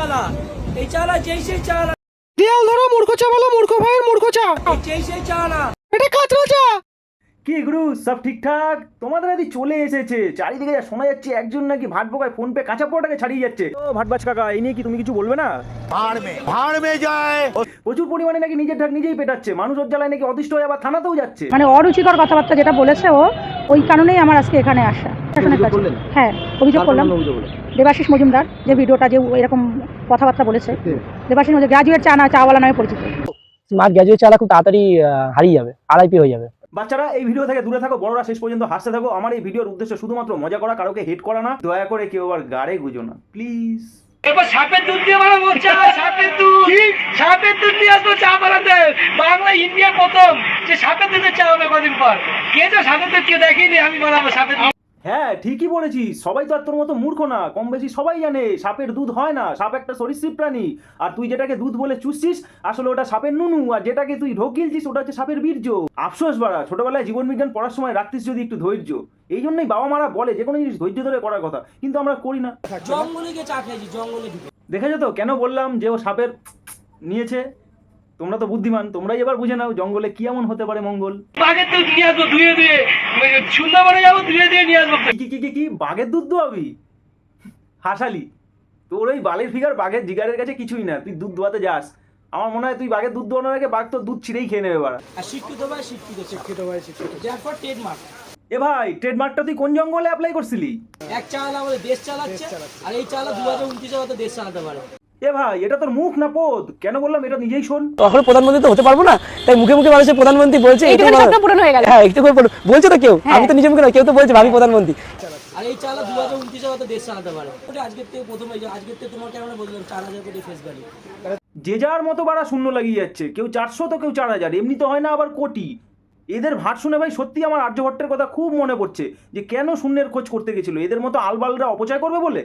চালা। এই চালা যেই সেই চালা। দেয়াল ধরো মূর্খ চা বলো মূর্খ ভাইয়ের মূর্খ চা। যেই সেই চালা। এটা চা। কি গুরু সব ঠিকঠাক? তোমাদের আদি চলে এসেছে। চারিদিকে যা শোনা যাচ্ছে একজন নাকি ভাট ফোন পে কাঁচা পোড়াটাকে ছাড়িয়ে যাচ্ছে। ও ভাটবাজ কাকা এই নিয়ে কি তুমি কিছু বলবে না? যায়। প্রচুর পরিমাণে নাকি নিজের ঢাক নিজেই পেটাচ্ছে। মানুষ ওর জ্বালায় নাকি অতিষ্ঠ হয়ে আবার থানাতেও যাচ্ছে। মানে অরুচিকর কথাবার্তা যেটা বলেছে ও ওই কারণেই আমার আজকে এখানে আসা। হ্যাঁ অভিযোগ করলাম। দেবাশিস মজুমদার যে ভিডিওটা যে এরকম কথাবার্তা বলেছে দেবাশিস মজুমদার গ্রাজুয়েট চা না চাওয়ালা নামে পরিচিত। স্মার্ট গ্র্যাজুয়েট চালা খুব তাড়াতাড়ি হারিয়ে যাবে আড়াইপি হয়ে যাবে। বাচ্চারা এই ভিডিও থেকে দূরে থাকো বড়রা শেষ পর্যন্ত হাসতে থাকো। আমার এই ভিডিওর উদ্দেশ্য শুধুমাত্র মজা করা কারোকে হেট করা না। দয়া করে কেউ আবার গাড়ে গুজো না প্লিজ এবার সাপের দুধ দিয়ে বানাবো চা সাপের দুধ। সাপের দুধ দিয়ে আসব চা বানাতে। বাংলা ইন্ডিয়া প্রথম। যে সাপের দুধের চা হবে কদিন পর? কে তো সাপের দুধ কেউ দেখিনি আমি বানাবো সাপের দুধ। হ্যাঁ ঠিকই বলেছিস। সবাই তো আর তোর মতো মূর্খ না। কম বেশি সবাই জানে সাপের দুধ হয় না। সাপ একটা সরীসৃপ প্রাণী। আর তুই যেটাকে দুধ বলে চুষছিস আসলে ওটা সাপের নুনু। আর যেটাকে তুই ঢোক গিলছিস ওটা হচ্ছে সাপের বীর্য। আফসোস বাড়া ছোটবেলায় জীবন বিজ্ঞান পড়ার সময় রাখতিস যদি একটু ধৈর্য। এই জন্যই বাবা মারা বলে যে কোনো জিনিস ধৈর্য ধরে করার কথা। কিন্তু আমরা করি না। জঙ্গলে গিয়ে চা খেয়েছি জঙ্গলে দেখেছ তো? কেন বললাম যে ও সাপের নিয়েছে? তোমরা তো বুদ্ধিমান তোমরাই এবার বুঝে নাও জঙ্গলে কি এমন হতে পারে মঙ্গল। বাঘের দুধ নিয়ে আসব ধুয়ে ধুয়ে সুন্দরবনে যাব ধুয়ে ধুয়ে নিয়ে আসব। কি কি কি কি? বাঘের দুধ দোয়াবি হাসালি তোর ওই বালের ফিগার বাঘের জিগারের কাছে কিছুই না তুই দুধ দোয়াতে যাস। আমার মনে হয় তুই বাঘের দুধ দোয়ানোর আগে বাঘ তোর দুধ ছিঁড়েই খেয়ে নেবে বাড়া আর শিক্ষিত ভাই শিক্ষিত শিক্ষিত ভাই শিক্ষিত। যার পর ট্রেডমার্ক এ ভাই ট্রেডমার্কটা তুই কোন জঙ্গলে অ্যাপ্লাই করছিলি? এক চালা আমাদের দেশ চালাচ্ছে আর এই চালা দু হাজার উনত্রিশে হয়তো দেশ চালাতে পারে। এ ভাই এটা তোর মুখ না পদ? কেন বললাম এটা নিজেই শোন। তখন প্রধানমন্ত্রী তো হতে পারব না তাই মুখে মুখে মানুষের প্রধানমন্ত্রী বলছে হয়ে গেল। হ্যাঁ একটু করে বলো- বলছে তো কেউ আমি তো নিজে মুখে না কেউ তো বলছে ভাবি প্রধানমন্ত্রী। আর এই চালা দু হাজার উনত্রিশে হয়তো দেশ চালাতে পারে। ওটা আজকের থেকে প্রথম আজকের থেকে তোমার কেমন বললাম চার হাজার কোটি ফেস ভ্যালু যে যার মতো বাড়া শূন্য লাগিয়ে যাচ্ছে কেউ চারশো তো কেউ চার হাজার এমনি তো হয় না আবার কোটি। এদের ভাট শুনে ভাই সত্যি আমার আর্যভট্টের কথা খুব মনে পড়ছে যে কেন শূন্যের খোঁজ করতে গেছিল? এদের মতো আলবালরা অপচয় করবে বলে?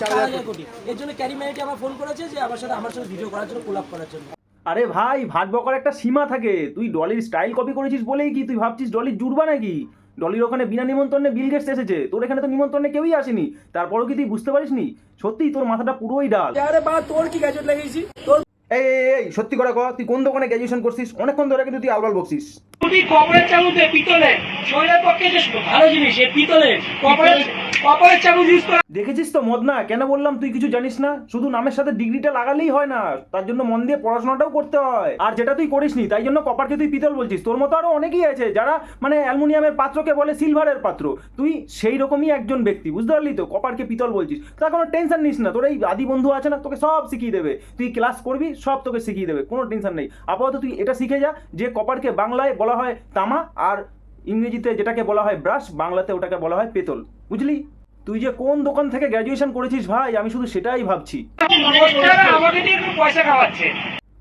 চার হাজার কোটি। এর জন্য ক্যারি ম্যারিটি আমার ফোন করেছে যে আমার সাথে আমার সাথে ভিডিও করার জন্য কোলাপ করার জন্য। আরে ভাই ভাট বকার একটা সীমা থাকে। তুই ডলির স্টাইল কপি করেছিস বলেই কি তুই ভাবছিস ডলির জুড়বা নাকি? ডলির ওখানে বিনা নিমন্ত্রণে বিল গেটস এসেছে। তোর এখানে তো নিমন্ত্রণে কেউই আসেনি। তারপরও কি তুই বুঝতে পারিসনি? সত্যি তোর মাথাটা পুরোই ডাল। আরে বা তোর কি গ্যাজেট লাগিয়েছি? তোর এই সত্যি করে কর তুই কোন দোকানে গ্র্যাজুয়েশন করছিস? অনেকক্ষণ ধরে কিন্তু তুই আলবাল বকছিস। তুই কপালের চামচে পিতলে শরীরের পক্ষে যে ভালো জিনিস এই পিতলে কপালের দেখেছিস তো মদনা? কেন বললাম তুই কিছু জানিস না? শুধু নামের সাথে ডিগ্রিটা লাগালেই হয় না। তার জন্য মন দিয়ে পড়াশোনাটাও করতে হয়। আর যেটা তুই করিসনি, তাই জন্য কপারকে তুই পিতল বলছিস। তোর মতো আরও অনেকেই আছে যারা মানে অ্যালুমিনিয়ামের পাত্রকে বলে সিলভারের পাত্র। তুই সেই রকমই একজন ব্যক্তি, বুঝতে পারলি তো? কপারকে পিতল বলছিস। তার কোনো টেনশন নিস না। তোর এই আদি বন্ধু আছে না, তোকে সব শিখিয়ে দেবে। তুই ক্লাস করবি, সব তোকে শিখিয়ে দেবে। কোনো টেনশন নেই। আপাতত তুই এটা শিখে যা, যে কপারকে বাংলায় বলা হয় তামা আর ইংরেজিতে যেটাকে বলা হয় ব্রাশ বাংলাতে ওটাকে বলা হয় পেতল। বুঝলি? তুই যে কোন দোকান থেকে গ্র্যাজুয়েশন করেছিস ভাই? আমি শুধু সেটাই ভাবছি।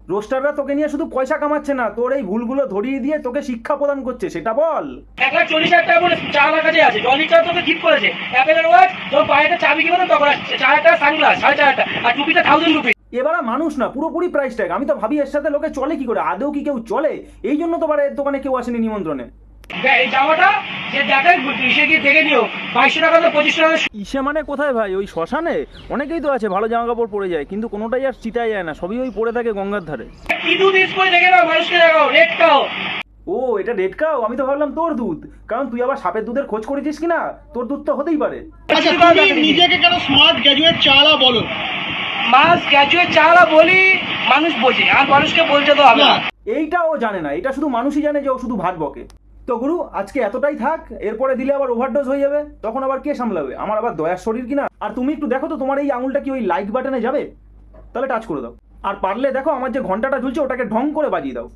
রোস্টাররা তোকে নিয়ে শুধু পয়সা কামাচ্ছে না তোর এই ভুলগুলো ধরিয়ে দিয়ে তোকে শিক্ষা প্রদান করছে সেটা বল। এবারে মানুষ না পুরোপুরি প্রাইস ট্যাগ আমি তো ভাবি এর সাথে লোকে চলে কি করে? আদৌ কি কেউ চলে? এই জন্য তো দোকানে কেউ আসেনি নিমন্ত্রণে। এই জামাটা যে দেখে সে গিয়ে দেখে নিও? বাইশশো টাকা তো পঁচিশশো টাকা। ইসে মানে কোথায় ভাই? ওই শ্মশানে? অনেকেই তো আছে ভালো জামা কাপড় পরে যায় কিন্তু কোনোটাই আর চিতায় যায় না সবই ওই পরে থাকে গঙ্গার ধারে। কি দুধ করে দেখে নাও মানুষকে দেখাও রেট খাও ও এটা রেড কাউ আমি তো ভাবলাম তোর দুধ। কারণ তুই আবার সাপের দুধের খোঁজ করেছিস কিনা? তোর দুধ তো হতেই পারে। আচ্ছা তুমি নিজেকে কেন স্মার্ট গ্র্যাজুয়েট চালা বলো? মাস গ্র্যাজুয়েট চালা বলি মানুষ বোঝে আর মানুষকে বলতে তো হবে এইটা ও জানে না এটা শুধু মানুষই জানে যে ও শুধু ভাত বকে। তো গুরু, আজকে এতটাই থাক, এরপরে দিলে আবার ওভারডোজ হয়ে যাবে, তখন আবার কে সামলাবে? আমার আবার দয়ার শরীর কিনা? আর তুমি একটু দেখো তো, তোমার এই আঙুলটা কি ওই লাইক বাটনে যাবে? তাহলে টাচ করে দাও। আর পারলে দেখো, আমার যে ঘন্টাটা ঝুলছে, ওটাকে ঢং করে বাজিয়ে দাও।